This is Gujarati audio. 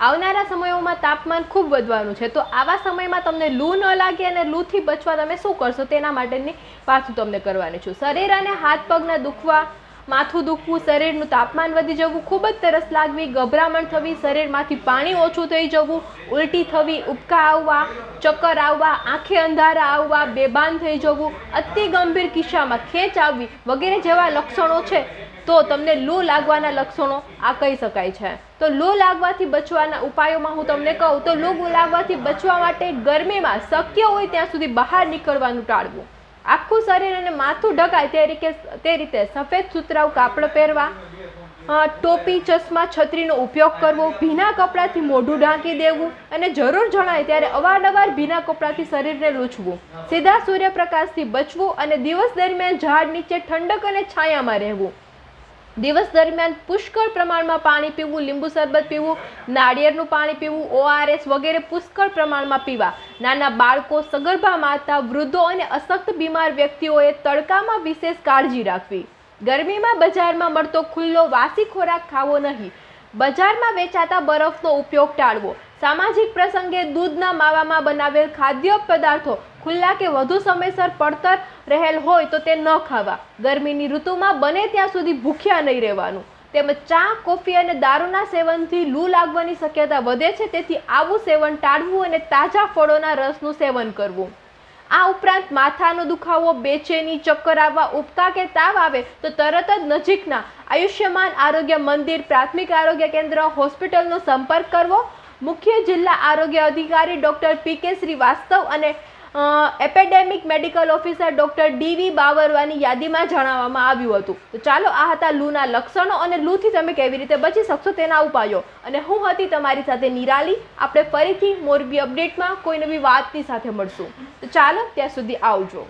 આવનારા સમયોમાં તાપમાન ખૂબ વધવાનું છે. તો આવા સમયમાં તમને લૂ ન લાગે અને લૂથી બચવા તમે શું કરશો તેના માટેની વાત હું તમને કરવાની છું. શરીર અને હાથ પગના દુખવા માથું દુખવું, શરીરનું તાપમાન વધી જવું, ખૂબ જ તરસ લાગવી, ગભરામણ થવી, શરીરમાંથી પાણી ઓછું થઈ જવું, ઉલટી થવી, ઉબકા આવવા, ચક્કર આવવા, આંખે અંધારા આવવા, બેભાન થઈ જવું, અતિ ગંભીર કિસ્સામાં ખેંચ આવવી વગેરે જેવા લક્ષણો છે તો તમને લૂ લાગવાના લક્ષણો આ કહી શકાય છે. તો લૂ લાગવાથી બચવાના ઉપાયોમાં હું તમને કહું તો લૂ લાગવાથી બચવા માટે ગરમીમાં શક્ય હોય ત્યાં સુધી બહાર નીકળવાનું ટાળવું. આખું શરીર અને માથું ઢકાય તે રીતે તે રીતે સફેદ સુતરાઉ કાપડ પહેરવા ટોપી, ચશ્મા, છત્રીનો ઉપયોગ કરવો, ભીના કપડાથી મોઢું ઢાંકી દેવું અને જરૂર જણાય ત્યારે અવારનવાર ભીના કપડાથી શરીરને લૂછવું. સીધા સૂર્યપ્રકાશથી બચવું અને દિવસ દરમિયાન ઝાડ નીચે ઠંડક અને છાયામાં રહેવું. દિવસ દરમિયાન પુષ્કળ પ્રમાણમાં પાણી પીવું, લીંબુ શરબત પીવું, નાળિયેરનું પાણી પીવું ઓઆરએસ વગેરે પુષ્કળ પ્રમાણમાં પીવા. નાના બાળકો, સગર્ભા માતા, વૃદ્ધો અને અશક્ત બીમાર વ્યક્તિઓએ તડકામાં વિશેષ કાળજી રાખવી. ગરમીમાં બજારમાં મળતો ખુલ્લો વાસી ખોરાક ખાવો નહીં. બજારમાં વેચાતા બરફનો ઉપયોગ ટાળવો. સામાજિક પ્રસંગે દૂધના માવામાં બનાવેલ ખાદ્ય પદાર્થો ખુલ્લા કે વધુ સમયસર પડતર રહેલ હોય તો તે ન ખાવા. ગરમીની ઋતુમાં બને ત્યાં સુધી ભૂખ્યા નહીં રહેવાનું. તેમજ ચા, કોફી અને દારૂના સેવનથી લૂ લાગવાની શક્યતા વધે છે, તેથી આવું સેવન ટાળવું અને તાજા ફળોના રસનું સેવન કરવું. આ ઉપરાંત માથાનો દુખાવો, બેચેની ચક્કર આવવા ઉપકા કે તાવ આવે તો તરત જ નજીકના આયુષ્યમાન આરોગ્ય મંદિર પ્રાથમિક આરોગ્ય કેન્દ્ર હોસ્પિટલનો સંપર્ક કરવો મુખ્ય જિલ્લા આરોગ્ય અધિકારી ડૉક્ટર પી કે શ્રીવાસ્તવ અને epidemic medical officer doctor D V Bavarvani યાદીમાં જણાવવામાં આવ્યું હતું. તો ચાલો આ હતા લૂના લક્ષણો અને લૂથી તમે કેવી રીતે બચી શકશો તેના ઉપાયો. અને હું હતી તમારી સાથે નિરાલી. આપણે ફરીથી મોરબી અપડેટમાં કોઈ નવી વાતની સાથે મળશું. તો ચાલો ત્યાં સુધી આવજો.